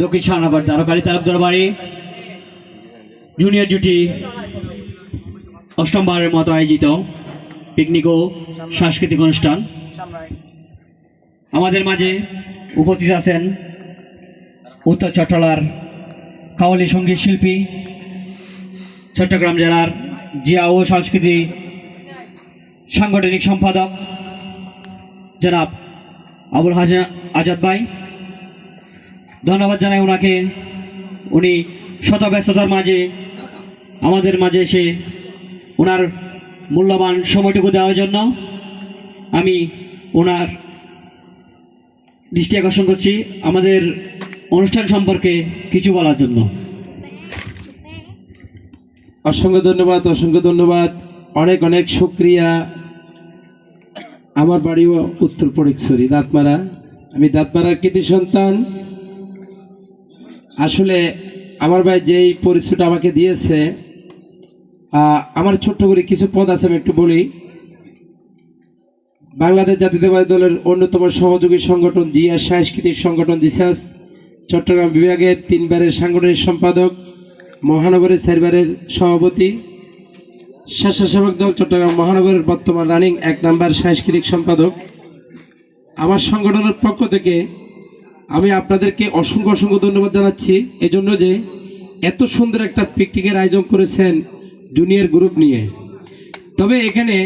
দক্ষিণ শাহনগর দ্বারকালী তালুকদার বাড়ি। জুনিয়র জুটি অষ্টমবারের মতো আয়োজিত পিকনিক ও সাংস্কৃতিক অনুষ্ঠান। আমাদের মাঝে উপস্থিত আছেন উত্তর চট্টলার কাওয়ালি সংগীত শিল্পী, চট্টগ্রাম জেলার জিয়া ও সংস্কৃতি সাংগঠনিক সম্পাদক জনাব আবুল হাজা আজাদ ভাই। ধন্যবাদ জানাই ওনাকে। উনি শত ব্যস্ততার মাঝে, আমাদের মাঝে এসে ওনার মূল্যবান সময়টুকু দেওয়ার জন্য আমি ওনার দৃষ্টি আকর্ষণ করছি আমাদের অনুষ্ঠান সম্পর্কে কিছু বলার জন্য। অসংখ্য ধন্যবাদ অসংখ্য ধন্যবাদ। অনেক অনেক শুক্রিয়া। আমার বাড়িও উত্তর পরিক্সরি দাঁতমারা। আমি দাঁতমারার কৃতি সন্তান। আসলে আমার ভাই যেই পরিচয়টা আমাকে দিয়েছে আমার ছোট্ট করে কিছু পদ আছে, আমি একটু বলি। বাংলাদেশ জাতীয়তাবাদী দলের অন্যতম সহযোগী সংগঠন জিয়া সাংস্কৃতিক সংগঠন জিসাস, চট্টগ্রাম বিভাগের তিনবারের সাংগঠনিক সম্পাদক, মহানগরের চারবারের সভাপতি, স্বেচ্ছাসেবক দল চট্টগ্রাম মহানগরের বর্তমান রানিং এক নাম্বার সাংস্কৃতিক সম্পাদক। আমার সংগঠনের পক্ষ থেকে আমি আপনাদেরকে অসংখ্য অসংখ্য ধন্যবাদ জানাচ্ছি। এজন্য যে এত সুন্দর একটা পিকনিকের আয়োজন করেছেন জুনিয়র গ্রুপ নিয়ে। তবে এখানে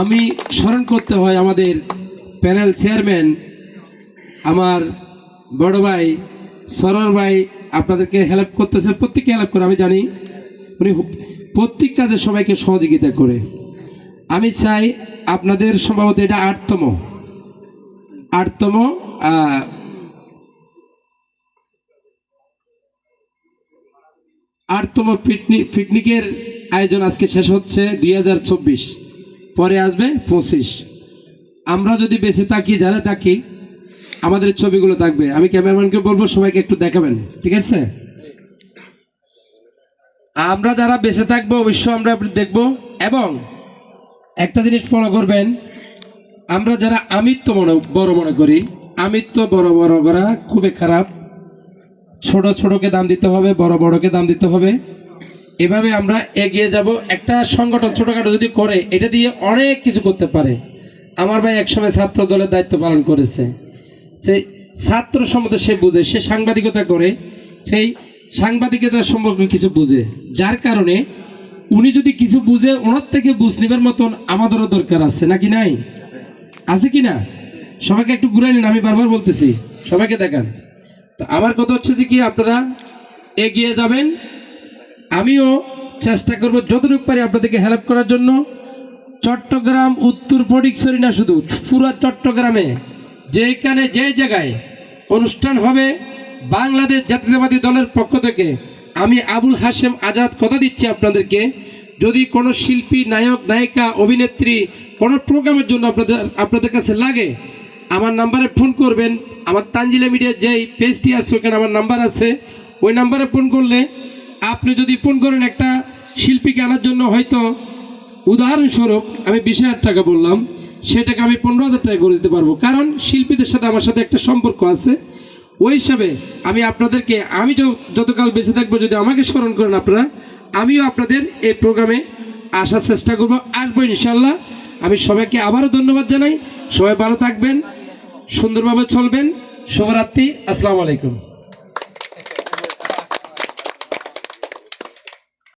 আমি স্মরণ করতে হয় আমাদের প্যানেল চেয়ারম্যান আমার বড় ভাই সরর ভাই, আপনাদেরকে হেল্প করতেছে প্রত্যেককে হেল্প করে, আমি জানি উনি প্রত্যেক কাজে সবাইকে সহযোগিতা করে। আমি চাই আপনাদের সম্ভবত এটা আটতম আটতম আটতম পিকনিক পিকনিকের আয়োজন আজকে শেষ হচ্ছে দুই হাজার চব্বিশ। পরে আসবে পঁচিশ। আমরা যদি বেঁচে থাকি, যারা থাকি, আমাদের ছবিগুলো থাকবে। আমি ক্যামেরাম্যানকে বলব, সবাইকে একটু দেখাবেন, ঠিক আছে? আমরা যারা বেঁচে থাকব, অবশ্যই আমরা দেখব। এবং একটা জিনিস ফলো করবেন, আমরা যারা আমিত্ব মনে, বড় মনে করি আমিত্ব বড় বড় করা খুবই খারাপ। ছোট ছোটকে দাম দিতে হবে, বড় বড়কে দাম দিতে হবে। এভাবে আমরা এগিয়ে যাব। একটা সংগঠন ছোটখাটো যদি করে, এটা দিয়ে অনেক কিছু করতে পারে। আমার ভাই একসময় ছাত্র দলের দায়িত্ব পালন করেছে। সেই ছাত্র সম্বন্ধে সে বুঝে, সে সাংবাদিকতা করে, সেই সাংবাদিকতার সম্পর্কে কিছু বুঝে। যার কারণে উনি যদি কিছু বুঝে, ওনার থেকে বুঝ নিবার মতন আমাদেরও দরকার আছে, নাকি নাই? আছে কি না? সবাইকে একটু ঘুরাই নিন আমি বারবার বলতেছি, সবাইকে দেখান। তো আমার কথা হচ্ছে যে কি, আপনারা এগিয়ে যাবেন। আমিও চেষ্টা করব যতটুকু পারি আপনাদেরকে হেল্প করার জন্য। চট্টগ্রাম, উত্তর ফটিকছড়ি না, শুধু পুরো চট্টগ্রামে যেখানে যে জায়গায় অনুষ্ঠান হবে, বাংলাদেশ জাতীয়তাবাদী দলের পক্ষ থেকে আমি আবুল হাশেম আজাদ কথা দিচ্ছি আপনাদেরকে। যদি কোনো শিল্পী, নায়ক, নায়িকা, অভিনেত্রী কোনো প্রোগ্রামের জন্য আপনাদের আপনাদের কাছে লাগে আমার নাম্বারে ফোন করবেন। আমার তানজিলা মিডিয়ার যেই পেজটি আছে ওখানে আমার নাম্বার আছে। ওই নাম্বারে ফোন করলে আপনি যদি ফোন করেন একটা শিল্পীকে আনার জন্য, হয়তো উদাহরণস্বরূপ আমি বিশ হাজার টাকা বললাম, সেটাকে আমি পনেরো হাজার টাকা করে দিতে পারব। কারণ শিল্পীদের সাথে আমার সাথে একটা সম্পর্ক আছে। ওই হিসাবে আমি আপনাদেরকে, আমি যতকাল বেঁচে থাকব, যদি আমাকে স্মরণ করেন আপনারা, আমিও আপনাদের এই প্রোগ্রামে আসার চেষ্টা করব। আসব ইনশাল্লাহ। আমি সবাইকে আবারও ধন্যবাদ জানাই। সবাই ভালো থাকবেন। সুন্দরভাবে চলবেন। শুভরাত্রি। আসসালামু আলাইকুম।